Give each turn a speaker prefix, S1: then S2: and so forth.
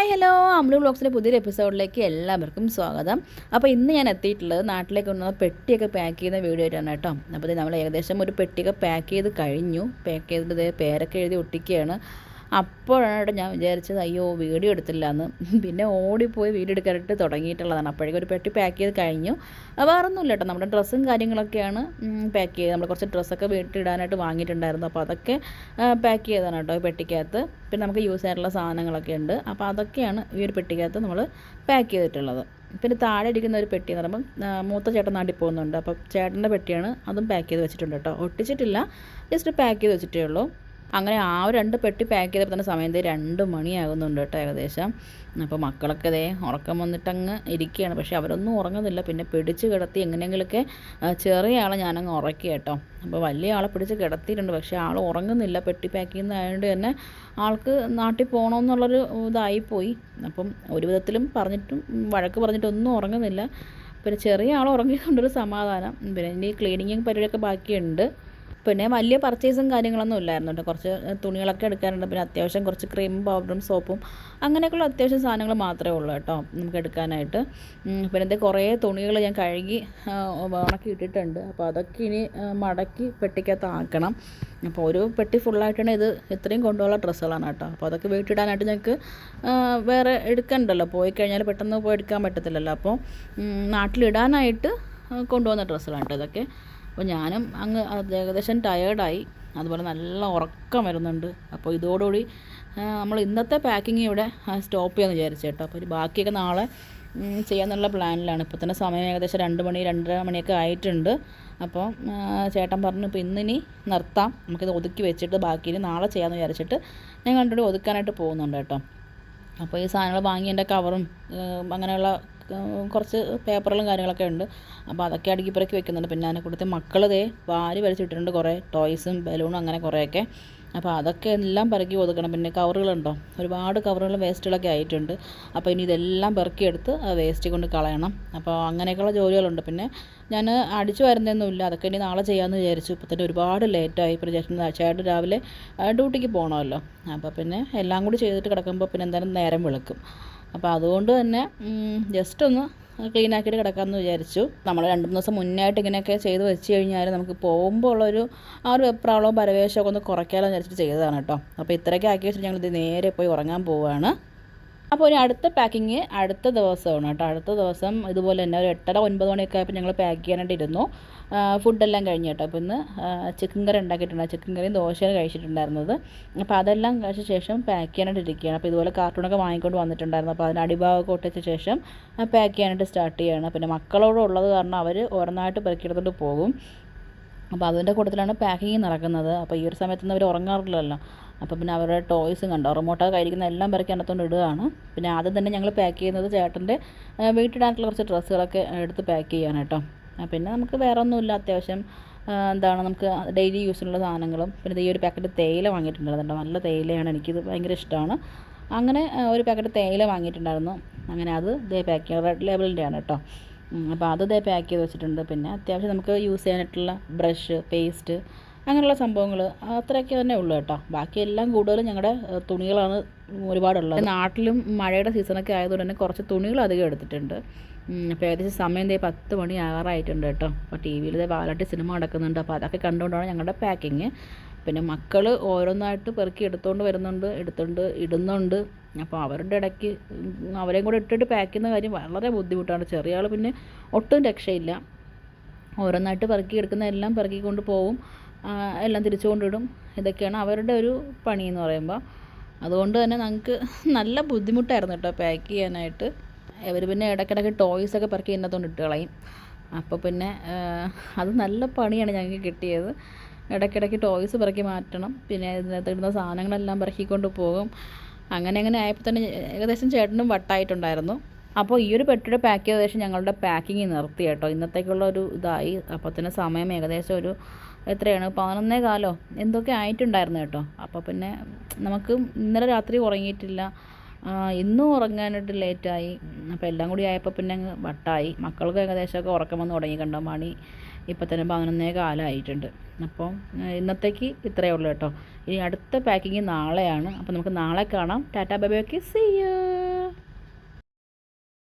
S1: Hi hello അമ്ലു ബ്ലോഗ്സിന്റെ പുതിയൊരു എപ്പിസോഡിലേക്ക് എല്ലാവർക്കും സ്വാഗതം. അപ്പോൾ ഇന്ന് ഞാൻ എത്തിയിട്ടുള്ളത് നാട്ടിലേക്ക് കൊണ്ടുവന്ന പെട്ടിയൊക്കെ പാക്ക് ചെയ്യുന്ന വീഡിയോ ആയിട്ടാണ് കേട്ടോ. അപ്പോൾ നമ്മൾ ഏകദേശം ഒരു പെട്ടിയൊക്കെ പാക്ക് ചെയ്ത് കഴിഞ്ഞു. പാക്ക് ചെയ്തിട്ട് പേരൊക്കെ എഴുതി ഒട്ടിക്കുകയാണ്. അപ്പോഴാണ് ഞാൻ വിചാരിച്ചത് അയ്യോ വീഡിയോ എടുത്തില്ല എന്ന് പിന്നെ ഓടിപ്പോയി വീഡിയോ എടുക്കാനായിട്ട് തുടങ്ങിയിട്ടുള്ളതാണ്. അപ്പോഴേക്കും ഒരു പെട്ടി പാക്ക് ചെയ്ത് കഴിഞ്ഞു. വേറെ വേറൊന്നുമില്ല കേട്ടോ. നമ്മുടെ ഡ്രസ്സും കാര്യങ്ങളൊക്കെയാണ് പാക്ക് ചെയ്ത് നമ്മൾ കുറച്ച് ഡ്രസ്സൊക്കെ വീട്ടിലിടാനായിട്ട് വാങ്ങിയിട്ടുണ്ടായിരുന്നു. അപ്പോൾ അതൊക്കെ പാക്ക് ചെയ്തതാണ് കേട്ടോ പെട്ടിക്കകത്ത്. പിന്നെ നമുക്ക് യൂസ് ചെയ്യാനുള്ള സാധനങ്ങളൊക്കെ ഉണ്ട്. അപ്പോൾ അതൊക്കെയാണ് ഈ ഒരു പെട്ടിക്കകത്ത് നമ്മൾ പാക്ക് ചെയ്തിട്ടുള്ളത്. പിന്നെ താഴെ ഇരിക്കുന്ന ഒരു പെട്ടി എന്ന് പറയുമ്പോൾ മൂത്ത ചേട്ടൻ നാട്ടിൽ പോകുന്നുണ്ട്. അപ്പോൾ ചേട്ടന്റെ പെട്ടിയാണ് അതും പാക്ക് ചെയ്ത് വെച്ചിട്ടുണ്ട് കേട്ടോ. ഒട്ടിച്ചിട്ടില്ല. ജസ്റ്റ് പാക്ക് ചെയ്ത് വെച്ചിട്ടേ ഉള്ളൂ. അങ്ങനെ ആ ഒരു രണ്ട് പെട്ടി പാക്ക് ചെയ്തപ്പോൾ തന്നെ സമയത്ത് രണ്ട് മണിയാകുന്നുണ്ട് കേട്ടോ ഏകദേശം. അപ്പോൾ മക്കളൊക്കെ ദേ ഉറക്കം വന്നിട്ടങ്ങ് ഇരിക്കുകയാണ്. പക്ഷേ അവരൊന്നും ഉറങ്ങുന്നില്ല. പിന്നെ പിടിച്ച് കിടത്തി എങ്ങനെയെങ്കിലുമൊക്കെ ചെറിയ ആളെ ഞാനങ്ങ് ഉറക്കി കേട്ടോ. അപ്പോൾ വലിയ ആളെ പിടിച്ച് കിടത്തിയിട്ടുണ്ട്. പക്ഷേ ആൾ ഉറങ്ങുന്നില്ല. പെട്ടി പാക്ക് ചെയ്യുന്നതായതുകൊണ്ട് തന്നെ ആൾക്ക് നാട്ടിൽ പോകണമെന്നുള്ളൊരു ഇതായിപ്പോയി. അപ്പം ഒരു വിധത്തിലും പറഞ്ഞിട്ടും വഴക്ക് പറഞ്ഞിട്ടൊന്നും ഉറങ്ങുന്നില്ല. പിന്നെ ചെറിയ ആൾ ഉറങ്ങിയതുകൊണ്ടൊരു സമാധാനം. പിന്നെ ഇനി ക്ലീനിങ്ങും പരിപാടിയൊക്കെ ബാക്കിയുണ്ട്. പിന്നെ വലിയ പർച്ചേസും കാര്യങ്ങളൊന്നും ഇല്ലായിരുന്നു കേട്ടോ കുറച്ച് തുണികളൊക്കെ എടുക്കാനുണ്ട്. പിന്നെ അത്യാവശ്യം കുറച്ച് ക്രീമും പൗഡറും സോപ്പും അങ്ങനെയൊക്കെയുള്ള അത്യാവശ്യം സാധനങ്ങൾ മാത്രമേ ഉള്ളൂ കേട്ടോ നമുക്ക് എടുക്കാനായിട്ട്. പിന്നെ ഇത് കുറേ തുണികൾ ഞാൻ കഴുകി ഉണക്കി ഇട്ടിട്ടുണ്ട്. അപ്പോൾ അതൊക്കെ ഇനി മടക്കി പെട്ടിക്കകത്ത് ആക്കണം അപ്പോൾ ഒരു പെട്ടി ഫുള്ളായിട്ടാണ് ഇത് ഇത്രയും കൊണ്ടുപോകുന്ന ഡ്രസ്സുകളാണ് കേട്ടോ. അപ്പോൾ അതൊക്കെ വീട്ടിടാനായിട്ട് ഞങ്ങൾക്ക് വേറെ എടുക്കണ്ടല്ലോ. പോയി കഴിഞ്ഞാൽ പെട്ടെന്ന് പോയി എടുക്കാൻ പറ്റത്തില്ലല്ലോ. അപ്പോൾ നാട്ടിലിടാനായിട്ട് കൊണ്ടുപോകുന്ന ഡ്രസ്സുകളാണ് കേട്ടോ ഇതൊക്കെ. അപ്പോൾ ഞാനും അങ്ങ് ഏകദേശം ടയേർഡായി അതുപോലെ നല്ല ഉറക്കം വരുന്നുണ്ട്. അപ്പോൾ ഇതോടുകൂടി നമ്മൾ ഇന്നത്തെ പാക്കിങ് ഇവിടെ സ്റ്റോപ്പ് ചെയ്യാമെന്ന് വിചാരിച്ചു കേട്ടോ. അപ്പോൾ ബാക്കിയൊക്കെ നാളെ ചെയ്യാന്നുള്ള പ്ലാനിലാണ് ഇപ്പോൾ തന്നെ സമയം ഏകദേശം രണ്ട് മണി രണ്ടര മണിയൊക്കെ ആയിട്ടുണ്ട്. അപ്പോൾ ചേട്ടൻ പറഞ്ഞു ഇപ്പോൾ ഇന്നിനി നിർത്താം. നമുക്കിത് ഒതുക്കി വെച്ചിട്ട് ബാക്കി നാളെ ചെയ്യാമെന്ന് വിചാരിച്ചിട്ട് ഞാൻ കണ്ടുകൂടി ഒതുക്കാനായിട്ട് പോകുന്നുണ്ട് കേട്ടോ. അപ്പോൾ ഈ സാധനങ്ങൾ വാങ്ങി എന്റെ കവറും അങ്ങനെയുള്ള കുറച്ച് പേപ്പറുകളും കാര്യങ്ങളൊക്കെ ഉണ്ട്. അപ്പോൾ അതൊക്കെ അടുക്കി പിറക്കി വെക്കുന്നുണ്ട്. പിന്നെ അതിനെ കൊടുത്ത് മക്കൾ ദേ വാരി വലിച്ചിട്ടിട്ടുണ്ട് കുറേ ടോയ്സും ബലൂണും അങ്ങനെ കുറേയൊക്കെ. അപ്പോൾ അതൊക്കെ എല്ലാം പെറുക്കി ഒതുക്കണം. പിന്നെ കവറുകളുണ്ടോ ഒരുപാട് കവറുകൾ വേസ്റ്റുകളൊക്കെ ആയിട്ടുണ്ട്. അപ്പോൾ ഇനി ഇതെല്ലാം പെറുക്കിയെടുത്ത് വേസ്റ്റ് കൊണ്ട് കളയണം. അപ്പോൾ അങ്ങനെയൊക്കെയുള്ള ജോലികളുണ്ട്. പിന്നെ ഞാൻ അടിച്ചു വരുന്നതൊന്നുമില്ല. അതൊക്കെ ഇനി നാളെ ചെയ്യാമെന്ന് വിചാരിച്ചു. ഇപ്പോൾ തന്നെ ഒരുപാട് ലേറ്റായി ഇപ്പോൾ ചേട്ടൻ ചേട്ടൻ രാവിലെ ഡ്യൂട്ടിക്ക് പോകണമല്ലോ അപ്പോൾ പിന്നെ എല്ലാം കൂടി ചെയ്തിട്ട് കിടക്കുമ്പോൾ പിന്നെ എന്തായാലും നേരം വെളുക്കും. അപ്പോൾ അതുകൊണ്ട് തന്നെ ജസ്റ്റ് ഒന്ന് ക്ലീൻ ആക്കിയിട്ട് കിടക്കാമെന്ന് വിചാരിച്ചു. നമ്മൾ രണ്ട് മൂന്ന് ദിവസം മുന്നായിട്ട് ഇങ്ങനെയൊക്കെ ചെയ്ത് വെച്ച് കഴിഞ്ഞാൽ നമുക്ക് പോകുമ്പോൾ ഉള്ളൊരു ആ ഒരു വെപ്രാളവും പരവേശമൊക്കെ ഒന്ന് കുറയ്ക്കാമല്ലോ എന്ന് വിചാരിച്ചിട്ട് ചെയ്തതാണ് കേട്ടോ. അപ്പോൾ ഇത്രയൊക്കെ ആക്കി വെച്ചിട്ട് ഞങ്ങളിത് നേരെ പോയി ഉറങ്ങാൻ പോവുകയാണ് അപ്പോൾ ഇനി അടുത്ത പാക്കിങ് അടുത്ത ദിവസമാണ് കേട്ടോ. അടുത്ത ദിവസം ഇതുപോലെ തന്നെ ഒരു എട്ടര ഒൻപത് മണിയൊക്കെ ആയപ്പോൾ ഞങ്ങൾ പാക്ക് ചെയ്യാനായിട്ട് ഇരുന്നു ഫുഡെല്ലാം കഴിഞ്ഞ് കേട്ടോ. അപ്പോൾ ഇന്ന് ചിക്കൻ കറി ഉണ്ടാക്കിയിട്ടുണ്ട്. ചിക്കൻ കറിയും ദോശയാണ് കഴിച്ചിട്ടുണ്ടായിരുന്നത്. അപ്പോൾ അതെല്ലാം കഴിച്ച ശേഷം പാക്ക് ചെയ്യാനായിട്ട് ഇരിക്കുകയാണ് അപ്പോൾ ഇതുപോലെ കാർട്ടൂണൊക്കെ വാങ്ങിക്കൊണ്ട് വന്നിട്ടുണ്ടായിരുന്നു. അപ്പോൾ അതിന് അടിഭാഗമൊക്കെ ഒട്ടിച്ച ശേഷം പാക്ക് ചെയ്യാനായിട്ട് സ്റ്റാർട്ട് ചെയ്യുകയാണ് പിന്നെ മക്കളോടുള്ളത് കാരണം അവർ ഓരോന്നായിട്ട് പെറുക്കിയെടുത്തോണ്ട് പോകും. അപ്പോൾ അതിന്റെ കൂട്ടത്തിലാണ് പാക്കിങ് നടക്കുന്നത്. അപ്പോൾ ഈ ഒരു സമയത്തൊന്നും അവർ ഉറങ്ങാറില്ലല്ലോ. അപ്പോൾ പിന്നെ അവരുടെ ടോയ്സും കണ്ടോ? റിമോട്ടൊക്കെ കഴിക്കുന്ന എല്ലാം പേർക്ക് അതിനകത്തോണ്ട് ഇടുകയാണ്. പിന്നെ ആദ്യം തന്നെ ഞങ്ങൾ പാക്ക് ചെയ്യുന്നത് ചേട്ടന്റെ വീട്ടിടാനുള്ള കുറച്ച് ഡ്രസ്സുകളൊക്കെ എടുത്ത് പാക്ക് ചെയ്യാൻ കേട്ടോ. പിന്നെ നമുക്ക് വേറെ ഒന്നുമില്ല അത്യാവശ്യം എന്താണ് നമുക്ക് ഡെയിലി യൂസിനുള്ള സാധനങ്ങളും. പിന്നെ ഈ ഒരു പാക്കറ്റ് തേയില വാങ്ങിയിട്ടുണ്ടായിരുന്നു നല്ല തേയിലയാണ്. എനിക്കിത് ഭയങ്കര ഇഷ്ടമാണ്. അങ്ങനെ ഒരു പാക്കറ്റ് തേയില വാങ്ങിയിട്ടുണ്ടായിരുന്നു. അങ്ങനെ അത് ഇതേ പാക്ക് റെഡ് ലേബിളിന്റെയാണ് കേട്ടോ. അപ്പോൾ അത് ഇതേ പാക്ക് ചെയ്ത് വെച്ചിട്ടുണ്ട്. പിന്നെ അത്യാവശ്യം നമുക്ക് യൂസ് ചെയ്യാനായിട്ടുള്ള ബ്രഷ് പേസ്റ്റ് അങ്ങനെയുള്ള സംഭവങ്ങൾ അത്രയൊക്കെ തന്നെ ഉള്ളൂ കേട്ടോ. ബാക്കി എല്ലാം കൂടുതലും ഞങ്ങളുടെ തുണികളാണ് ഒരുപാടുള്ളത്. നാട്ടിലും മഴയുടെ സീസണൊക്കെ ആയതുകൊണ്ട് തന്നെ കുറച്ച് തുണികൾ അധികം എടുത്തിട്ടുണ്ട്. അപ്പോൾ ഏകദേശം സമയം ദേ പത്ത് മണി ആറായിട്ടുണ്ട് കേട്ടോ. അപ്പോൾ ടി വിയിൽ ദേ വാലാട്ടി സിനിമ നടക്കുന്നുണ്ട്. അപ്പോൾ അതൊക്കെ കണ്ടുകൊണ്ടാണ് ഞങ്ങളുടെ പാക്കിങ് പിന്നെ മക്കൾ ഓരോന്നായിട്ട് പെറുക്കി എടുത്തുകൊണ്ട് വരുന്നുണ്ട് എടുത്തുകൊണ്ട് ഇടുന്നുണ്ട്. അപ്പോൾ അവരുടെ ഇടയ്ക്ക് അവരെയും കൂടെ ഇട്ടിട്ട് പാക്ക് ചെയ്യുന്ന കാര്യം വളരെ ബുദ്ധിമുട്ടാണ്. ചെറിയ ആൾ പിന്നെ ഒട്ടും രക്ഷയില്ല. ഓരോന്നായിട്ട് പെറുക്കി എടുക്കുന്നതെല്ലാം പെറുക്കിക്കൊണ്ട് പോവും. എല്ലാം തിരിച്ചു കൊണ്ടിടും ഇതൊക്കെയാണ് അവരുടെ ഒരു പണി എന്ന് പറയുമ്പോൾ അതുകൊണ്ട് തന്നെ നമുക്ക് നല്ല ബുദ്ധിമുട്ടായിരുന്നു കേട്ടോ പാക്ക് ചെയ്യാനായിട്ട്. ഇവർ പിന്നെ ഇടയ്ക്കിടയ്ക്ക് ടോയ്സൊക്കെ പെറുക്കി ഇതിനകത്തോണ്ട് ഇട്ട് കളയും. അപ്പോൾ പിന്നെ അത് നല്ല പണിയാണ് ഞങ്ങൾക്ക് കിട്ടിയത്. ഇടയ്ക്കിടയ്ക്ക് ടോയ്സ് പെറുക്കി മാറ്റണം. പിന്നെ ഇതിനകത്ത് ഇടുന്ന സാധനങ്ങളെല്ലാം പെറുക്കിക്കൊണ്ട് പോകും. അങ്ങനെ അങ്ങനെ ആയപ്പോൾ തന്നെ ഏകദേശം ചേട്ടനും വട്ടായിട്ടുണ്ടായിരുന്നു. അപ്പോൾ ഈ ഒരു പെട്ടിയുടെ പാക്ക് ഏകദേശം ഞങ്ങളുടെ പാക്കിങ് നിർത്തി കേട്ടോ. ഇന്നത്തേക്കുള്ള ഒരു ഇതായി. അപ്പോൾ തന്നെ സമയം ഏകദേശം ഒരു എത്രയാണ്? പതിനൊന്നേ കാലോ? എന്തൊക്കെ ആയിട്ടുണ്ടായിരുന്നു കേട്ടോ. അപ്പോൾ പിന്നെ നമുക്ക് ഇന്നലെ രാത്രി ഉറങ്ങിയിട്ടില്ല. ഇന്നും ഉറങ്ങാനായിട്ട് ലേറ്റായി അപ്പോൾ എല്ലാം കൂടി ആയപ്പോൾ പിന്നെ അങ്ങ് വട്ടായി. മക്കൾക്ക് ഏകദേശമൊക്കെ ഉറക്കം വന്ന് തുടങ്ങി കണ്ടോ മണി ഇപ്പം തന്നെ പതിനൊന്നേ കാലമായിട്ടുണ്ട് അപ്പോൾ ഇന്നത്തേക്ക് ഇത്രയേ ഉള്ളൂ കേട്ടോ. ഇനി അടുത്ത പാക്കിങ് നാളെയാണ്. അപ്പോൾ നമുക്ക് നാളെ കാണാം. Tata bye bye okay see you